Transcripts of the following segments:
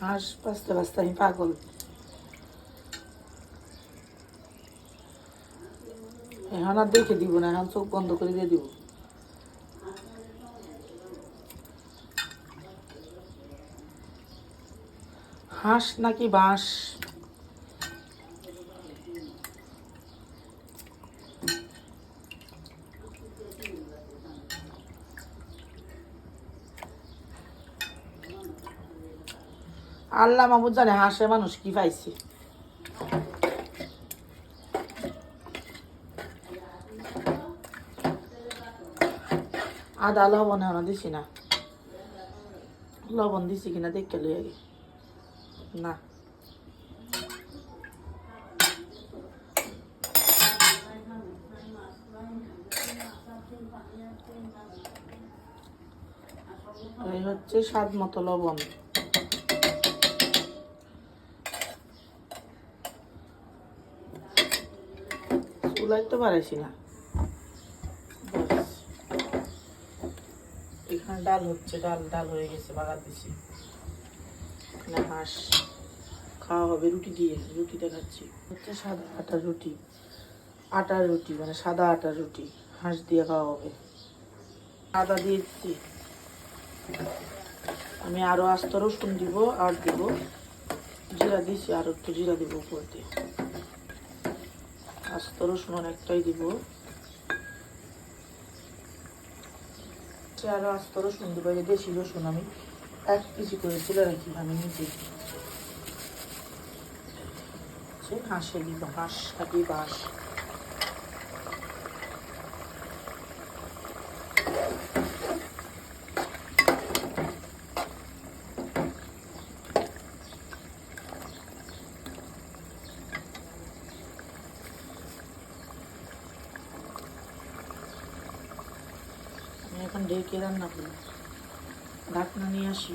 হাঁস বাঁচতে বাঁচতে আমি পাগল এখন আর দেখে দিব না এখন চোখ বন্ধ করে দিয়ে দিব হাঁস নাকি বাঁশ আল্লাহ মামুদ জানে হাঁসে মানুষ কি পাইছে। আদা লবণ এখনও দিছি না। লবণ দিছি কিনা দেখে লই আগে। না। এই হচ্ছে স্বাদ মতো লবণ। চুলাই তো বাড়াইছি না। এখানে ডাল হচ্ছে, ডাল ডাল হয়ে গেছে, বাগার দিছি। হাঁস খাওয়া হবে, রুটি দিয়ে, রুটিটা খাচ্ছি। হচ্ছে সাদা আটার রুটি আটার রুটি মানে সাদা আটার রুটি, হাঁস দিয়ে খাওয়া হবে। আদা দিয়েছি আমি আরও আস্ত রসুন দিব, আর দিব। জিরা দিছি, আর একটু জিরা দিব উপর দিয়ে। আস্ত রসুন অনেকটাই দিব। সে আরও আস্ত রসুন দিব দেশি রসুন আমি এক কেজি করে তুলে রাখি আমি নিজে। সে হাঁসে দিব, হাঁস কাটি বাঁশ আমি এখন ডেকে রান্না করি। ঢাকনা নিয়ে আসি।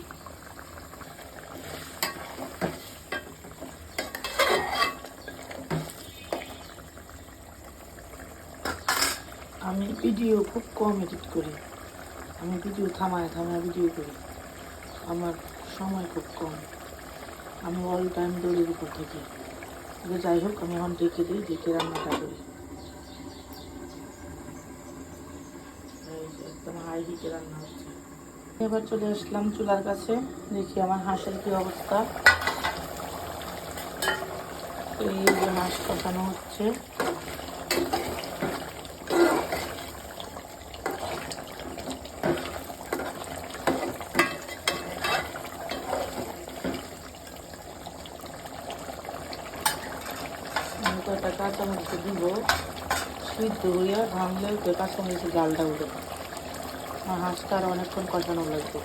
আমি ভিডিও খুব কম এডিট করি। আমি ভিডিও থামায় থামায় ভিডিও করি। আমার সময় খুব কম। আমি অল টাইম দৌড়ের উপর থাকি। যাই হোক, আমি এখন ডেকে দিই, ডেকে রান্নাটা করি এই যে হাই রান্না হচ্ছে। এবার চলে আসলাম চুলার কাছে, দেখি আমার হাঁসের কি অবস্থা। এই যে হাঁস কষানো হচ্ছে। কাঁচামরিচ দিব, সিদ্ধ হইয়া ভাঙলে ওই কাঁচামরিচের জালটা উঠে হাঁসটা আর অনেকক্ষণ কষানো লাগবে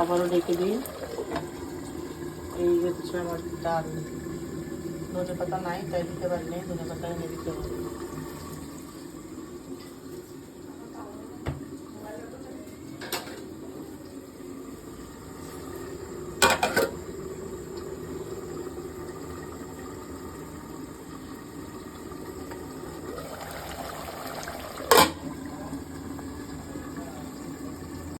আবারও ডেকে দিই। এই হচ্ছে আমার ডাল ধনে পাতা নাই, তাই দিতে পারি নাই ধনে পাতা এনে দিতে হবে